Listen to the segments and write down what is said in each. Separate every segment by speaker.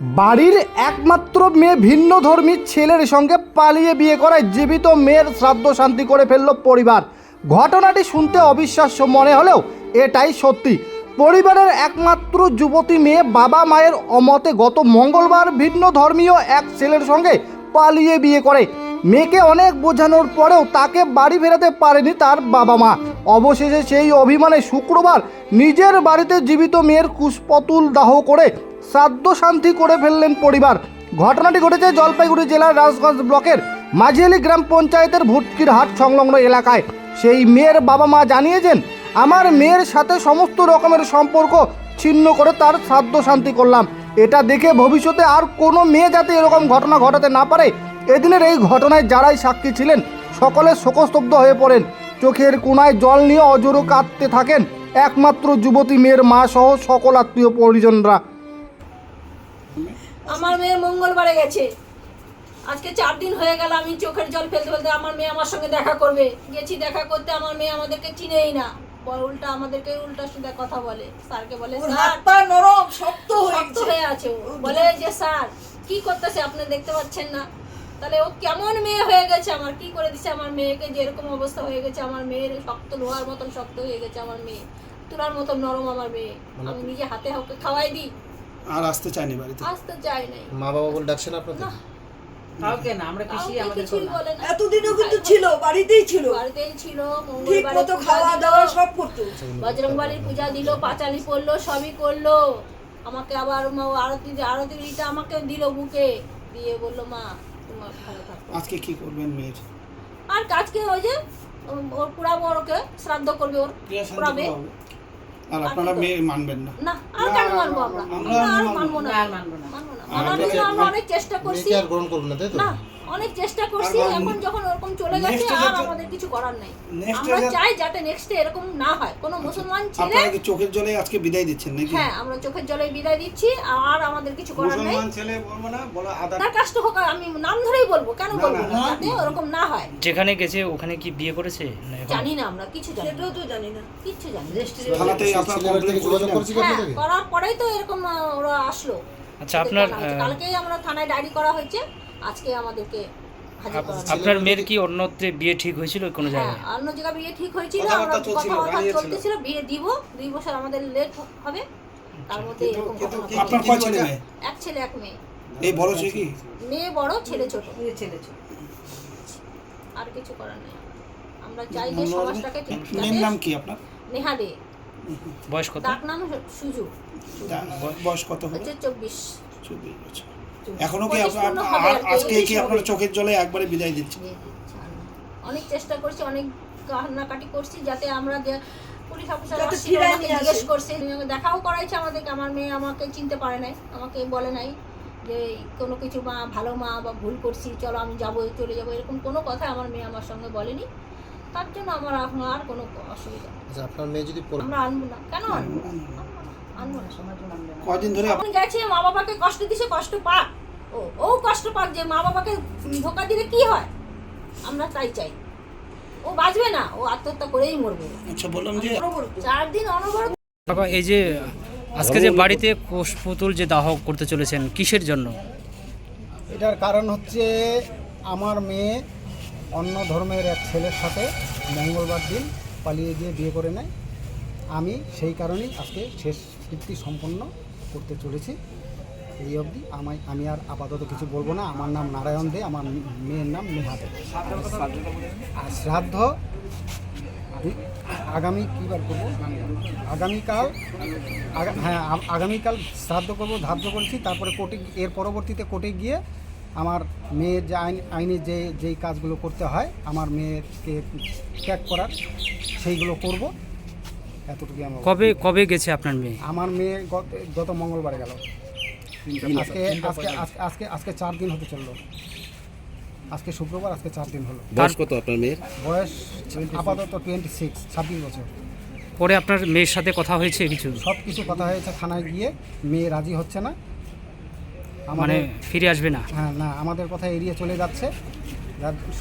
Speaker 1: বাড়ির একমাত্র মেয়ে ভিন্ন ধর্মী ছেলের সঙ্গে পালিয়ে বিয়ে করায় জীবিত মেয়ের শ্রাদ্ধ শান্তি করে ফেলল পরিবার। ঘটনাটি শুনতে অবিশ্বাস্য মনে হলেও এটাই সত্যি। পরিবারের একমাত্র যুবতী মেয়ে বাবা মায়ের অমতে গত মঙ্গলবার ভিন্ন ধর্মীয় এক ছেলের সঙ্গে পালিয়ে বিয়ে করে। মেয়েকে অনেক বোঝানোর পরেও তাকে বাড়ি ফেরাতে পারেনি তার বাবা মা। অবশেষে সেই অভিমানে শুক্রবার নিজের বাড়িতে জীবিত মেয়ের কুশপতুল দাহ করে শ্রাদ্ধ শান্তি করে ফেললেন পরিবার। ঘটনাটি ঘটেছে জলপাইগুড়ি জেলার রাজগঞ্জ ব্লকের মাঝিয়ালি গ্রাম পঞ্চায়েতের ভুটকির হাট সংলগ্ন এলাকায়। সেই মেয়ের বাবা মা জানিয়েছেন, আমার মেয়ের সাথে সমস্ত রকমের সম্পর্ক ছিন্ন করে তার শ্রাদ্ধ শান্তি করলাম। এটা দেখে ভবিষ্যতে আর কোনো মেয়ে যাতে এরকম ঘটনা ঘটাতে না পারে। এদিনের এই ঘটনায় যারাই সাক্ষী ছিলেন, সকলে শোকস্তব্ধ হয়ে পড়েন। চোখের কোনায় জল নিয়ে অজরো কাঁদতে থাকেন একমাত্র যুবতী মেয়ের মা সহ সকল আত্মীয় পরিজনরা।
Speaker 2: আমার মেয়ে মঙ্গলবারে গেছে। আজকে চার দিন হয়ে গেল আমি চোখের জল ফেলতে ফেলতে আমার মেয়ে আমার সঙ্গে দেখা করবে। গেছি দেখা করতে আমার মেয়ে আমাদেরকে চিনেই না। উল্টা আমাদেরকে উল্টা সুদা কথা বলে। স্যারকে বলে স্যার
Speaker 3: নরম শক্ত হয়ে
Speaker 2: শক্ত হয়ে আছে ও। বলে যে স্যার কি করতেছে আপনি দেখতে পাচ্ছেন না। তাহলে ও কেমন মেয়ে হয়ে গেছে আমার? কি করে দিছে আমার মেয়েকে? যে এরকম অবস্থা হয়ে গেছে আমার মেয়ের। শক্ত লোহার মতন শক্ত হয়ে গেছে আমার মেয়ে। তুলার মতন নরম আমার মেয়ে। আমি নিজে হাতে ওকে খাওয়াই দিই।
Speaker 4: আর আসতে চাইনি বাড়িতে।
Speaker 2: আসতে চাই নাই।
Speaker 5: মা বাবা বলে ডাকছেন আপনাদের
Speaker 2: না।
Speaker 3: কাউকে না আমরা
Speaker 2: কিছুই বলে না।
Speaker 3: এতদিনও কিন্তু ছিল বাড়িতেই ছিল।
Speaker 2: বাড়িতেই ছিল
Speaker 3: ঠিক
Speaker 2: মঙ্গলবারে
Speaker 3: মতো খাওয়া দাওয়া সব করতো।
Speaker 2: বজরংবলীর পূজা দিল পাঁচালি করল সবই করল। আমাকে আবার মা- আরতি আরতি দিতে আমাকে দিল বুকে। দিয়ে বলল মা তোমার ভালো থাকো।
Speaker 4: আজকে কি করবেন মেয়ের?
Speaker 2: আর কাজকে ওই যে ওর পুরাবো ওরকে শ্রাদ্ধ করবে ওর পুরাবে।
Speaker 4: আর আপনারা মেয়ে মানবেন না।
Speaker 2: না আর কেন মানবো আমরা?
Speaker 4: আমরা
Speaker 2: আমরা আর
Speaker 4: মানবো
Speaker 2: মানবো না।
Speaker 3: আর মানবো না।
Speaker 2: মানবো না। মানার জন্য আমরা অনেক চেষ্টা করছি।
Speaker 5: আর গ্রহণ করব না তাই তো?
Speaker 2: না অনেক চেষ্টা করছি এখন যখন ওরকম চলে গেছে আর আমাদের কিছু করার নাই। আমরা চাই যাতে নেক্সটে এরকম না হয়। কোনো মুসলমান ছেলে
Speaker 4: আপনারা কি চোখের জলে আজকে বিদায় দিচ্ছেন নাকি?
Speaker 2: হ্যাঁ আমরা চোখের জলে বিদায় দিচ্ছি আর আমাদের কিছু করার নেই।
Speaker 4: মুসলমান ছেলে বলব না বলো আদার
Speaker 2: তার কাজটা হোক আমি নাম ধরেই বলব কেন বলব
Speaker 4: না,
Speaker 2: না
Speaker 4: না।
Speaker 2: যাতে ওরকম না হয়।
Speaker 6: যেখানে গেছে ওখানে কি বিয়ে করেছে?
Speaker 2: জানি না আমরা কিছু জানি না।
Speaker 3: সেটাও তো জানি না।
Speaker 2: কিচ্ছু জানি না।
Speaker 4: থানাতে আপনার কমপ্লেন
Speaker 5: যোগাযোগ করেছি
Speaker 2: হ্যাঁ করার পরেই তো এরকম ওরা আসলো।
Speaker 6: আচ্ছা আপনার
Speaker 2: কালকেই আমরা থানায় ডায়েরি করা হয়েছে। আজকে আমাদেরকে।
Speaker 6: আপনার মেয়ের কি অন্যত্রে বিয়ে ঠিক হয়েছিল কোনো
Speaker 2: হ্যাঁ
Speaker 6: জায়গায়?
Speaker 2: অন্য জায়গায় বিয়ে ঠিক হয়েছিল আমরা
Speaker 4: কথাবার্তা।
Speaker 2: চলতেছিল বিয়ে দিব দুই বছর আমাদের লেট হবে তার মধ্যে
Speaker 4: আপনার কয় ছেলে মেয়ে?
Speaker 2: এক ছেলে এক মেয়ে।
Speaker 4: এই বড় ছেলে কি?
Speaker 2: মেয়ে বড় ছেলে ছোট।
Speaker 3: এই ছেলে ছোট।
Speaker 2: আর কিছু করার নেই। আমরা চাই যে সমাজটাকে ঠিক
Speaker 4: মেয়ের নাম কি আপনার?
Speaker 2: নেহা দে।
Speaker 6: বয়স কত?
Speaker 2: ডাক নাম সুজু।
Speaker 4: বয়স কত হবে?
Speaker 2: হচ্ছে চব্বিশ।
Speaker 4: চব্বিশ বছর। এখনও কি আজকে কি আপনার চোখের জলে একবারে বিদায় দিচ্ছেন?
Speaker 2: দিচ্ছে অনেক চেষ্টা করছি অনেক কান্নাকাটি করছি যাতে আমরা পুলিশ অফিসার
Speaker 3: যাতে
Speaker 2: আসছিল
Speaker 3: নিয়ে আসে।
Speaker 2: জিজ্ঞেস করছে দেখাও করাইছে আমাদেরকে আমার মেয়ে আমাকে চিনতে পারে নাই আমাকে বলে নাই যে কোনো কিছু মা ভালো মা বা ভুল করছি চলো আমি যাব চলে যাব এরকম কোনো কথা আমার মেয়ে আমার সঙ্গে বলেনি। তার জন্য আমার এখন আর কোনো অসুবিধা নেই।
Speaker 5: আচ্ছা আপনার মেয়ে যদি
Speaker 2: আমরা আনব না। কেন আনব না? আনব না আনব না।
Speaker 4: কয়দিন ধরে আপ-
Speaker 2: এখন গেছে মা বাবাকে কষ্ট দিছে কষ্ট পাক। ও ও কষ্ট পাক যে মা বাবাকে ধোকা দিলে কি হয়? আমরা তাই চাই। ও বাঁচবে না ও আত্মহত্যা করেই মরবে।
Speaker 4: আচ্ছা বললাম যে
Speaker 2: চার দিন অনবরত।
Speaker 6: বাবা এই যে আজকে যে বাড়িতে কোষ পুতুল যে দাহ করতে চলেছেন কিসের জন্য?
Speaker 7: এটার কারণ হচ্ছে আমার মেয়ে অন্য ধর্মের এক ছেলের সাথে মঙ্গলবার দিন পালিয়ে গিয়ে বিয়ে করে নেয়। আমি সেই কারণেই আজকে শেষ কৃতি সম্পন্ন করতে চলেছি। এই অবধি আমায় আমি আর আপাতত কিছু বলব না। আমার নাম নারায়ণ দে, আমার মেয়ের নাম নেহা দে। আর শ্রাদ্ধ আগামী কী বার করব? আগামীকাল আগা- হ্যাঁ আগামীকাল শ্রাদ্ধ করব, ধার্য করেছি। তারপরে কোর্টে এর পরবর্তীতে কোর্টে গিয়ে আমার মেয়ের যে আইন আইনে যে, যেই কাজগুলো করতে হয়, আমার মেয়েকে ত্যাগ করার সেইগুলো করব। এতটুকু আমার
Speaker 6: কবে কবে গেছে আপনার মেয়ে?
Speaker 7: আমার মেয়ে গত গত মঙ্গলবারে গেল। আজকে আজকে আজকে আজকে আজকে চার দিন হতে চলল। আজকে শুক্রবার আজকে চার দিন হলো।
Speaker 5: বয়স কত আপনার মেয়ের?
Speaker 7: বয়স আপাতত টোয়েন্টি সিক্স ছাব্বিশ বছর।
Speaker 6: পরে আপনার মেয়ের সাথে কথা হয়েছে কিছু?
Speaker 7: সব কিছু কথা হয়েছে থানায় গিয়ে মেয়ে রাজি হচ্ছে না।
Speaker 6: মানে ফিরে আসবে না?
Speaker 7: হ্যাঁ না আমাদের কথা এড়িয়ে চলে যাচ্ছে।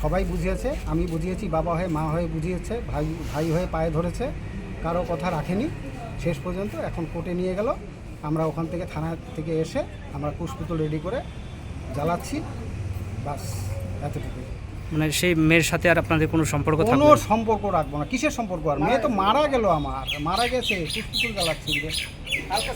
Speaker 7: সবাই বুঝিয়েছে আমি বুঝিয়েছি বাবা হয়ে মা হয়ে বুঝিয়েছে ভাই ভাই হয়ে পায়ে ধরেছে। কারও কথা রাখেনি। শেষ পর্যন্ত এখন কোর্টে নিয়ে গেল। আমরা ওখান থেকে থানা থেকে এসে আমরা কুশপুতুল রেডি করে জ্বালাচ্ছি। বাস এতটুকুই।
Speaker 6: মানে সেই মেয়ের সাথে আর আপনাদের কোনো সম্পর্ক
Speaker 7: কোনো সম্পর্ক রাখব না। কিসের সম্পর্ক? আর মেয়ে তো মারা গেল আমার। মারা গেছে কুশপুতুল জ্বালাচ্ছি।
Speaker 5: আচ্ছা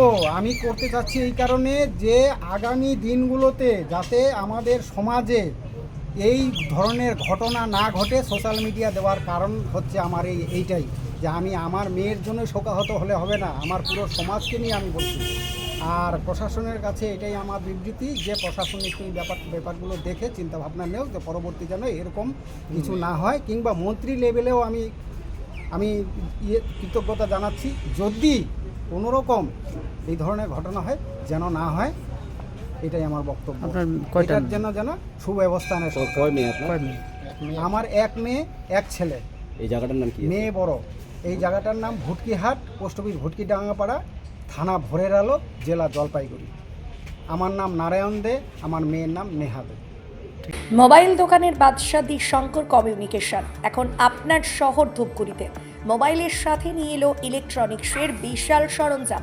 Speaker 7: তো আমি করতে চাচ্ছি এই কারণে যে আগামী দিনগুলোতে যাতে আমাদের সমাজে এই ধরনের ঘটনা না ঘটে সোশ্যাল মিডিয়া দেওয়ার কারণ হচ্ছে আমার এই এইটাই, যে আমি আমার মেয়ের জন্য শোকাহত হলে হবে না, আমার পুরো সমাজকে নিয়ে আমি বলছি। আর প্রশাসনের কাছে এটাই আমার বিবৃতি, যে প্রশাসন একটু ব্যাপার, ব্যাপারগুলো দেখে চিন্তাভাবনা নেও যে পরবর্তী যেন এরকম কিছু না হয়, কিংবা মন্ত্রী লেভেলেও আমি আমি ইয়ে কৃতজ্ঞতা জানাচ্ছি, যদি কোনো রকম এই ধরনের ঘটনা হয়, যেন না হয় এটাই আমার বক্তব্য।
Speaker 6: আপনার কয়টা
Speaker 7: এটার জন্য যেন সুব্যবস্থা নেয়? আমার এক মেয়ে এক ছেলে।
Speaker 5: এই জায়গাটার নাম কি?
Speaker 7: মেয়ে বড়। এই জায়গাটার নাম ভুটকিহাট পোস্ট অফিস ভুটকিডাঙ্গাপাড়া থানা ভোরের আলো জেলা জলপাইগুড়ি। আমার নাম নারায়ণ দে আমার মেয়ের নাম নেহা দে।
Speaker 8: মোবাইল দোকানের বাদশাহ দি শঙ্কর কমিউনিকেশন। এখন আপনার শহর ধূপগুড়িতে। মোবাইলের সাথে নিয়ে এলো ইলেকট্রনিক্সের বিশাল সরঞ্জাম।